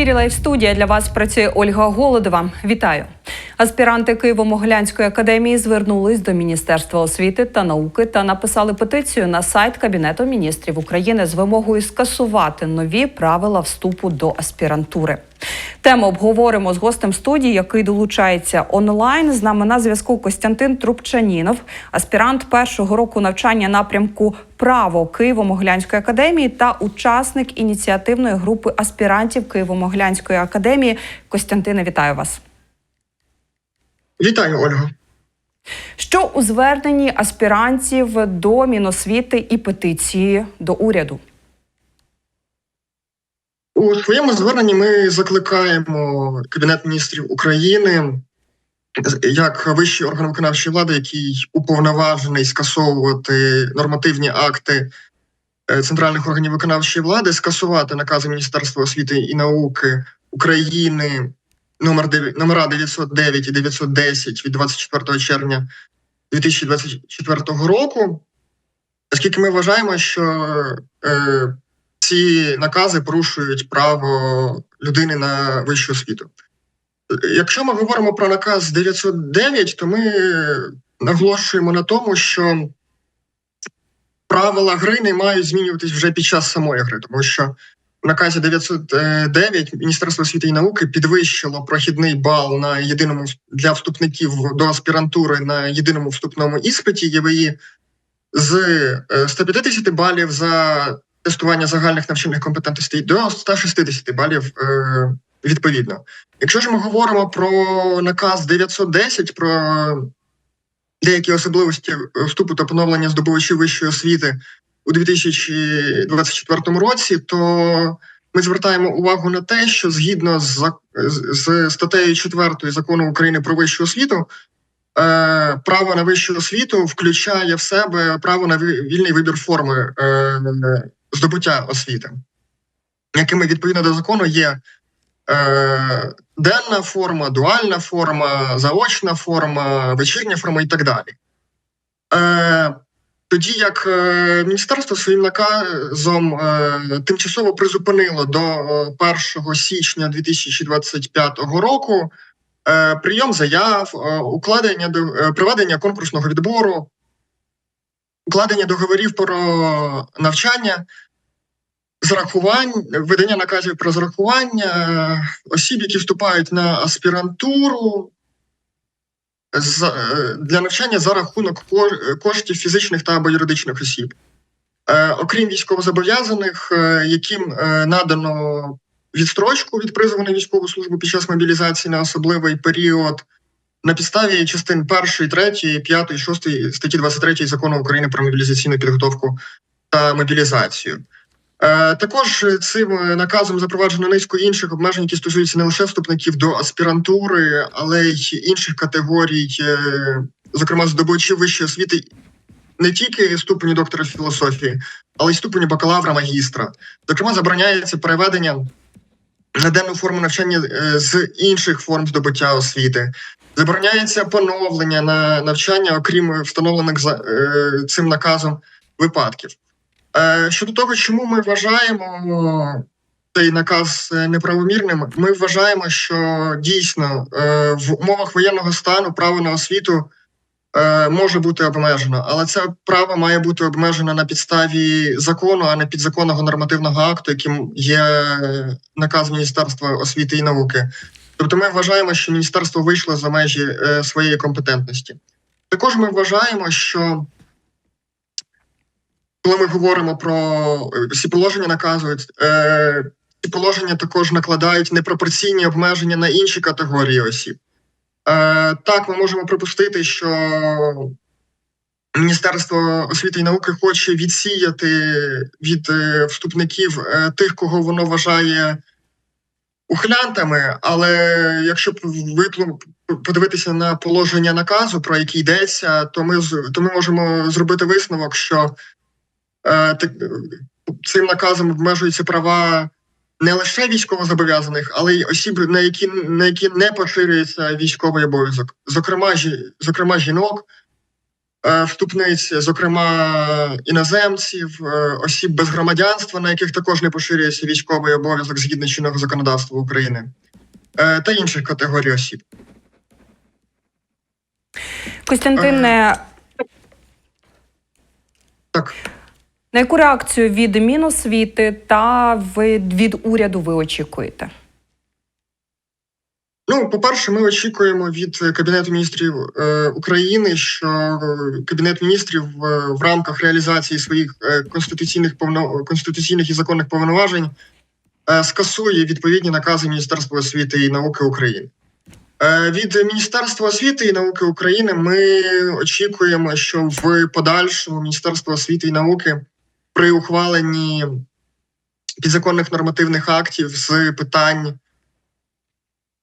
ефірі Лайв студія для вас працює Ольга Голодова. Вітаю. Аспіранти Києво-Могилянської академії звернулись до Міністерства освіти та науки та написали петицію на сайт Кабінету міністрів України з вимогою скасувати нові правила вступу до аспірантури. Тему обговоримо з гостем студії, який долучається онлайн. З нами на зв'язку Костянтин Трубчанінов, аспірант першого року навчання напрямку право Києво-Могилянської академії та учасник ініціативної групи аспірантів Києво-Могилянської академії. Костянтине, вітаю вас. Вітаю, Ольго. Що у зверненні аспірантів до Міносвіти і петиції до уряду? У своєму зверненні ми закликаємо Кабінет міністрів України як вищий орган виконавчої влади, який уповноважений скасовувати нормативні акти е, центральних органів виконавчої влади, скасувати накази Міністерства освіти і науки України номер 9, номера 909 і 910 від 24 червня 2024 року, оскільки ми вважаємо, що е, ці накази порушують право людини на вищу освіту. Якщо ми говоримо про наказ 909, то ми наголошуємо на тому, що правила гри не мають змінюватись вже під час самої гри, тому що наказі 909 Міністерство освіти і науки підвищило прохідний бал на єдиному для вступників до аспірантури на єдиному вступному іспиті ЄВІ з е, 150 балів за тестування загальних навчальних компетентностей до 160 балів е, відповідно. Якщо ж ми говоримо про наказ 910, про деякі особливості вступу та поновлення здобувачів вищої освіти у 2024 році, то ми звертаємо увагу на те, що згідно з, з статтею 4 закону України про вищу освіту, е, право на вищу освіту включає в себе право на вільний вибір форми е, здобуття освіти, якими відповідно до закону є е, денна форма, дуальна форма, заочна форма, вечірня форма і так далі. Е, тоді як е, міністерство своїм наказом е, тимчасово призупинило до 1 січня 2025 року е, прийом заяв, е, укладення е, проведення конкурсного відбору, укладення договорів про навчання, зарахувань, видання наказів про зарахування е, осіб, які вступають на аспірантуру е, для навчання за рахунок ко- коштів фізичних та або юридичних осіб. Е, окрім військовозобов'язаних, е, яким е, надано відстрочку від призову на військову службу під час мобілізації на особливий період на підставі частин 1, 3, 5, 6 статті 23 закону України про мобілізаційну підготовку та мобілізацію. Е, Також цим наказом запроваджено низку інших обмежень, які стосуються не лише вступників до аспірантури, але й інших категорій, е, зокрема здобувачів вищої освіти, не тільки ступені доктора філософії, але й ступені бакалавра, магістра. Зокрема, забороняється переведення на денну форму навчання е, з інших форм здобуття освіти. Забороняється поновлення на навчання, окрім встановлених за е, цим наказом випадків. Е, Щодо того, чому ми вважаємо цей наказ е, неправомірним, ми вважаємо, що дійсно е, в умовах воєнного стану право на освіту е, може бути обмежено, але це право має бути обмежено на підставі закону, а не підзаконного нормативного акту, яким є наказ Міністерства освіти і науки. Тобто, ми вважаємо, що міністерство вийшло за межі е, своєї компетентності. Також ми вважаємо, що коли ми говоримо про е, всі положення, наказують е, ці положення також накладають непропорційні обмеження на інші категорії осіб. Е, Так, ми можемо припустити, що Міністерство освіти і науки хоче відсіяти від вступників тих, кого воно вважає ухилянтами. Але якщо подивитися на положення наказу, про який йдеться, то ми то ми можемо зробити висновок, що цим наказом обмежуються права не лише військовозобов'язаних, але й осіб, на які на які не поширюється військовий обов'язок, зокрема, зокрема жінок, е, вступниць, зокрема іноземців, е, осіб без громадянства, на яких також не поширюється військовий обов'язок згідно чинного законодавства України, е, та інших категорій осіб. Костянтине, Так. На яку реакцію від Міносвіти та від уряду ви очікуєте? Ну, по-перше, ми очікуємо від Кабінету міністрів е, України, що Кабінет міністрів е, в рамках реалізації своїх е, конституційних повно конституційних і законних повноважень е, скасує відповідні накази Міністерства освіти і науки України. Е, від Міністерства освіти і науки України ми очікуємо, що в подальшому Міністерство освіти і науки при ухваленні підзаконних нормативних актів з питань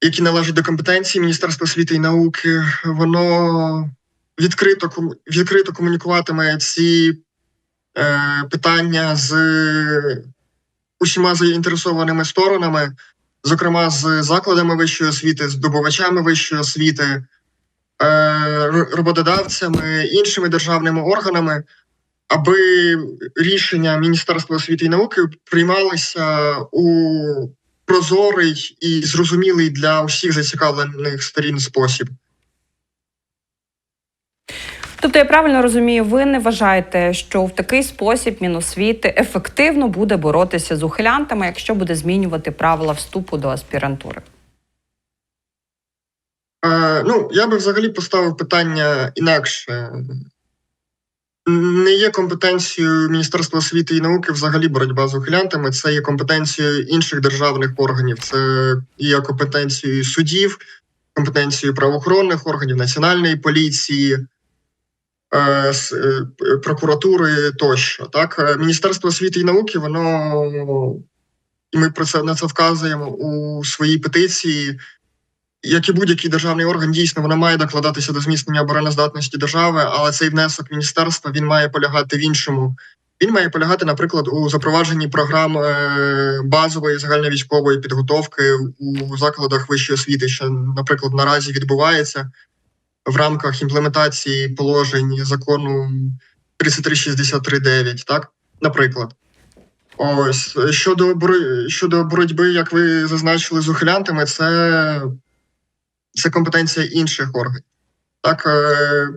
які належать до компетенції Міністерства освіти і науки, воно відкрито відкрито комунікуватиме ці е, питання з усіма заінтересованими сторонами, зокрема з закладами вищої освіти, з добувачами вищої освіти, е, роботодавцями, іншими державними органами, аби рішення Міністерства освіти і науки приймалися у прозорий і зрозумілий для усіх зацікавлених сторін спосіб. Тобто, я правильно розумію, ви не вважаєте, що в такий спосіб Міносвіти ефективно буде боротися з ухилянтами, якщо буде змінювати правила вступу до аспірантури? Е, ну, я би взагалі поставив питання інакше. Не є компетенцією Міністерства освіти і науки взагалі боротьба з ухилянтами. Це є компетенцією інших державних органів, це є компетенцією судів, компетенцією правоохоронних органів, національної поліції, е, е, прокуратури тощо. Так, Е, Міністерство освіти і науки, воно і ми про це на це вказуємо у своїй петиції як і будь-який державний орган, дійсно воно має докладатися до зміцнення обороноздатності держави, але цей внесок міністерства він має полягати в іншому. Він має полягати, наприклад, у запровадженні програм е, базової загальновійськової підготовки у закладах вищої освіти, що, наприклад, наразі відбувається в рамках імплементації положень закону 3363.9, так, наприклад. Ось щодо щодо боротьби, як ви зазначили, з ухилянтами, це це компетенція інших органів. Так, е,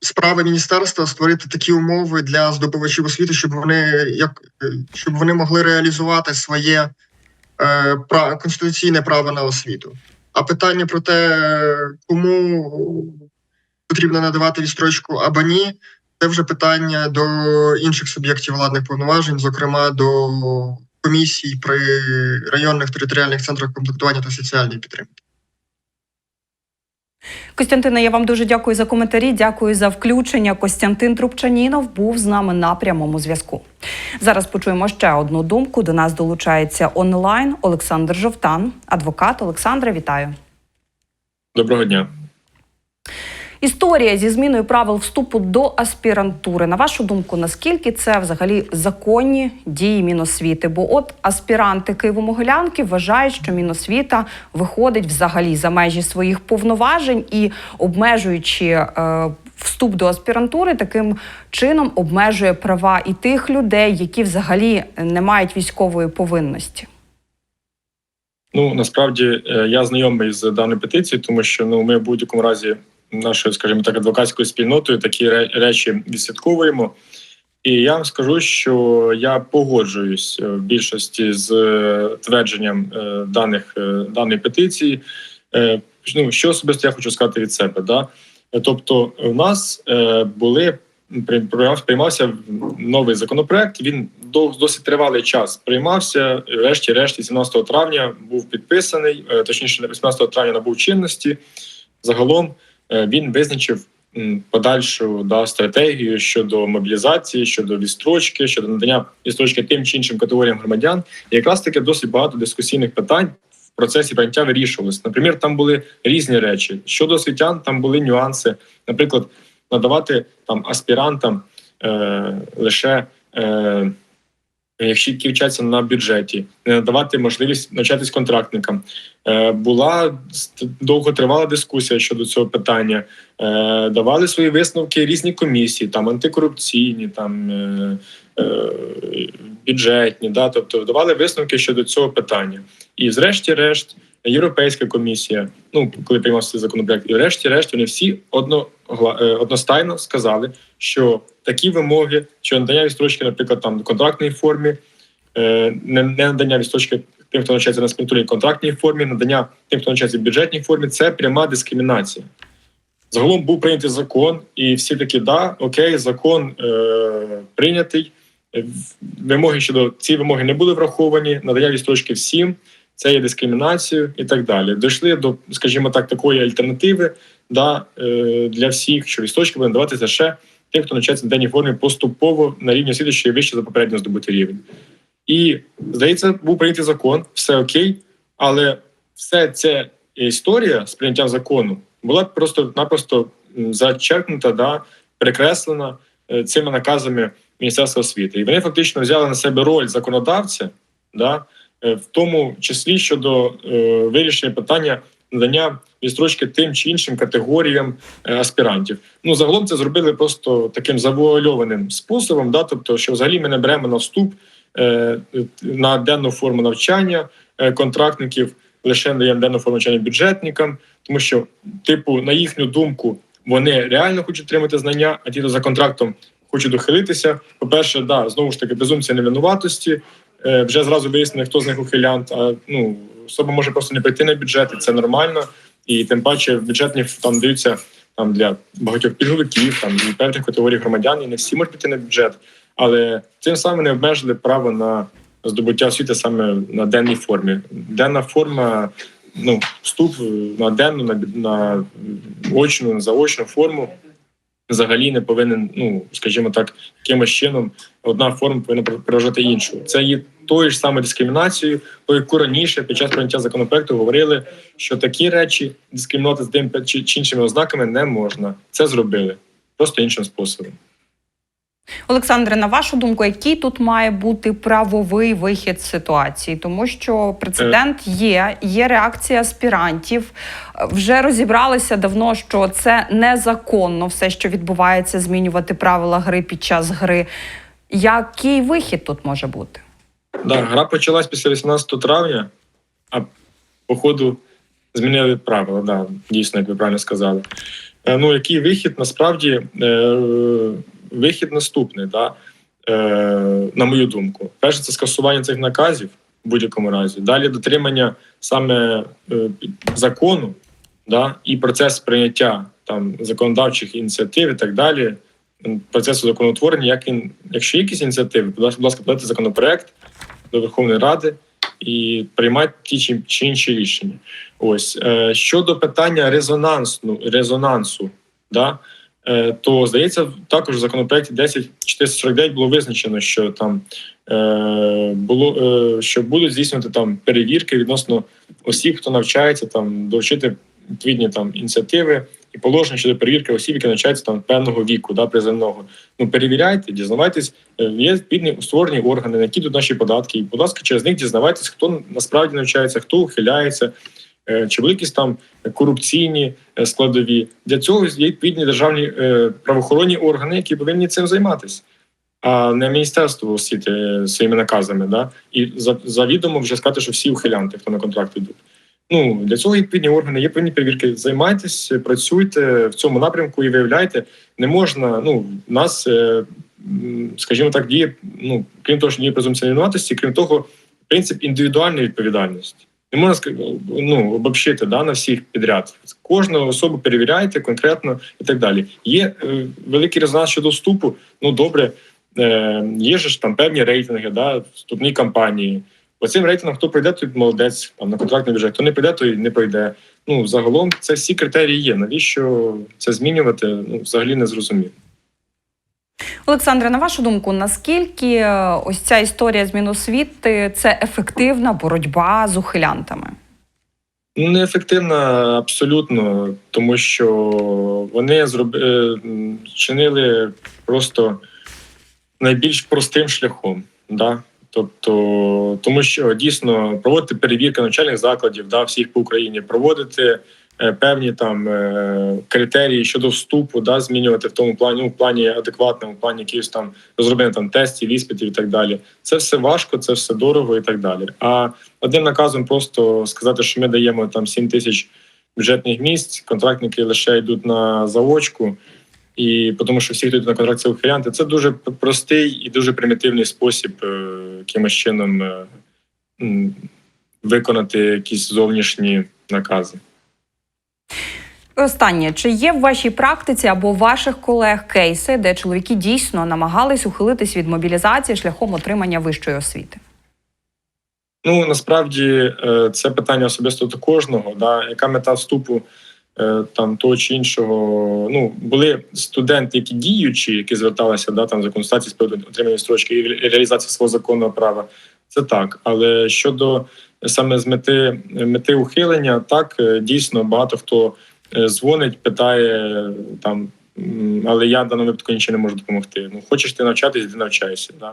справа міністерства створити такі умови для здобувачів освіти, щоб вони як е, щоб вони могли реалізувати своє е, конституційне право на освіту. А питання про те, кому потрібно надавати відстрочку або ні, це вже питання до інших суб'єктів владних повноважень, зокрема до комісій при районних територіальних центрах комплектування та соціальної підтримки. Костянтине, я вам дуже дякую за коментарі. Дякую за включення. Костянтин Трубчанінов був з нами на прямому зв'язку. Зараз почуємо ще одну думку. До нас долучається онлайн Олександр Жовтан, адвокат. Олександре, вітаю. Доброго дня. Історія зі зміною правил вступу до аспірантури. На вашу думку, наскільки це взагалі законні дії Міносвіти? Бо от аспіранти Києво-Могилянки вважають, що Міносвіта виходить взагалі за межі своїх повноважень і обмежуючи е, вступ до аспірантури, таким чином обмежує права і тих людей, які взагалі не мають військової повинності. Ну насправді е, я знайомий з даною петицією, тому що ну ми в будь-якому разі нашою, скажімо так, адвокатською спільнотою такі речі відслідковуємо. І я вам скажу, що я погоджуюсь е, в більшості з е, твердженням е, даних даної петиції. Ну що особисто я хочу сказати від себе, да тобто, у нас були приймався новий законопроект. Він досить тривалий час приймався. Решті-решті, 17 травня був підписаний, точніше, 18 травня набув чинності. Загалом він визначив подальшу да, стратегію щодо мобілізації, щодо відстрочки, щодо надання відстрочки тим чи іншим категоріям громадян. І якраз таки досить багато дискусійних питань процесі прийняття вирішувалось. Наприклад, там були різні речі. Щодо освітян, там були нюанси. Наприклад, надавати там аспірантам е, лише е, якщо які вчаться на бюджеті, не надавати можливість навчатись контрактникам. Е, Була довготривала дискусія щодо цього питання. Е, Давали свої висновки різні комісії, там антикорупційні, там е, е, бюджетні, да, тобто давали висновки щодо цього питання. І, зрешті-решт, Європейська комісія, ну коли приймався цей законопроект, і врешті-решт вони всі одно, е, одностайно сказали, що такі вимоги, що надання відстрочки, наприклад, там в контрактній формі, е, не, надання відстрочки тим, хто навчається на спінтурі контрактній формі, надання тим, хто навчається в бюджетній формі, це пряма дискримінація. Загалом був прийнятий закон, і всі такі, да, окей, закон е, прийнятий. Е, Вимоги щодо ці вимоги не були враховані, надання відстрочки всім, це є дискримінацією і так далі. Дійшли до, скажімо так, такої альтернативи да, е, для всіх, що відстрочки буде надаватися ще тим, хто навчається в денній формі поступово на рівні освіти, що вище за попередньо здобутий рівень. І здається, був прийнятий закон, все окей, але все ця історія з прийняттям закону була просто-напросто зачеркнута, да, перекреслена е, цими наказами Міністерства освіти. І вони фактично взяли на себе роль законодавця, да, е, в тому числі щодо е, вирішення питання надання відстрочки тим чи іншим категоріям е, аспірантів. Ну загалом це зробили просто таким завуальованим способом, да, тобто, що взагалі ми не беремо на вступ е, на денну форму навчання е, контрактників, лише даємо денну форму навчання бюджетникам, тому що, типу, на їхню думку, вони реально хочуть отримати знання, а ті, хто за контрактом хочуть ухилитися. По-перше, да, знову ж таки, презумпція невинуватості. Вже зразу вияснено, хто з них ухилянт. А ну особа може просто не прийти на бюджет, і це нормально. І тим паче бюджетні там даються там для багатьох пільговиків, там і певних категорій громадян, і не всі можуть піти на бюджет. Але цим самим не обмежили право на здобуття освіти саме на денній формі. Денна форма, ну вступ на денну, на, на очну, на заочну форму взагалі не повинен, ну скажімо так, якимось чином одна форма повинна переважати іншу. Це є тою ж самою дискримінацією, про яку раніше під час прийняття законопроекту говорили, що такі речі дискримінувати з тим чи іншими ознаками не можна. Це зробили просто іншим способом. Олександре, на вашу думку, який тут має бути правовий вихід з ситуації? Тому що прецедент є, є реакція аспірантів. Е, Вже розібралися давно, що це незаконно все, що відбувається, змінювати правила гри під час гри. Який вихід тут може бути? Да, гра почалась після 18 травня, а по ходу змінили правила. Да, дійсно, як ви правильно сказали. Е, Ну, який вихід? Насправді е, вихід наступний, да, е, на мою думку. Перше, це скасування цих наказів в будь-якому разі. Далі дотримання саме е, закону, да, і процес прийняття там законодавчих ініціатив і так далі. Процесу законотворення, як він, якщо є якісь ініціативи, будь ласка, подайте законопроект до Верховної Ради і приймати ті чи, чи інші рішення. Ось е, щодо питання резонансну резонансу, да, то здається, також в законопроекті 10.449 було визначено, що там е, було е, що будуть здійснювати там перевірки відносно осіб, хто навчається там долучити відповідні там ініціативи і положення щодо перевірки осіб, які навчаються там певного віку, да, приземного. Ну перевіряйте, дізнавайтесь, Е, є відповідні створені органи, на які йдуть наші податки. І, будь ласка, через них дізнавайтесь, хто насправді навчається, хто ухиляється, е, чи були якісь там корупційні е, складові. Для цього є відповідні державні е, правоохоронні органи, які повинні цим займатися. А не міністерство освіти е, своїми наказами, да і за завідомо вже сказати, що всі ухилянти, хто на контракт йдуть. Ну для цього відповідні органи, є певні перевірки. Займайтесь, працюйте в цьому напрямку і виявляйте. Не можна. Ну нас, е, скажімо так, діє. Ну крім того, що діє презумпція невинуватості, крім того, принцип індивідуальної відповідальності. Не можна ну, обобщити да, на всіх підряд. Кожну особу перевіряйте конкретно і так далі. Є е, великий резонанс щодо вступу. Ну добре, е, є ж там певні рейтинги, да, вступні кампанії. По цим рейтингам, хто прийде, той молодець там на контрактний бюджет, хто не прийде, той не пройде. Ну загалом це всі критерії є. Навіщо це змінювати? Ну взагалі не зрозуміло. Олександре, на вашу думку, наскільки е, ось ця історія змін освіти це ефективна боротьба з ухилянтами? Неефективна абсолютно, тому що вони зроб... е, чинили просто найбільш простим шляхом. Да? Тобто, тому що дійсно проводити перевірки навчальних закладів, да, всіх по Україні, проводити певні там е, критерії щодо вступу, да, змінювати в тому плані, ну, в плані адекватному, в плані якихось там розроблення там тестів, іспитів і так далі. Це все важко, це все дорого і так далі. А одним наказом просто сказати, що ми даємо там 7 тисяч бюджетних місць, контрактники лише йдуть на заочку. І тому, що всі хто на контракт, це ухилянти. Це дуже простий і дуже примітивний спосіб е, якимось чином е, виконати якісь зовнішні накази. Останнє, чи є в вашій практиці або ваших колег кейси, де чоловіки дійсно намагались ухилитись від мобілізації шляхом отримання вищої освіти? Ну насправді е, це питання особисто до кожного. Да? Яка мета вступу е, там того чи іншого? Ну були студенти, які діючі, які зверталися да, там за консультації з приводу отримання строчки і реалізації свого законного права. Це так. Але щодо саме з мети мети ухилення, так е, дійсно багато хто дзвонить, питає там, але я в даному випадку нічого не можу допомогти. Ну хочеш ти навчатись, ти навчайся. Да?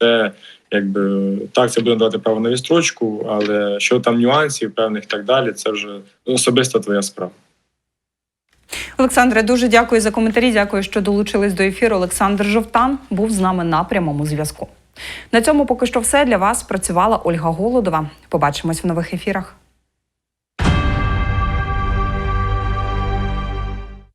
Це якби так, це буде давати право на відстрочку, але що там нюансів певних і так далі, це вже особиста твоя справа. Олександре, дуже дякую за коментарі. Дякую, що долучились до ефіру. Олександр Жовтан був з нами на прямому зв'язку. На цьому поки що все для вас працювала Ольга Голодова. Побачимось в нових ефірах.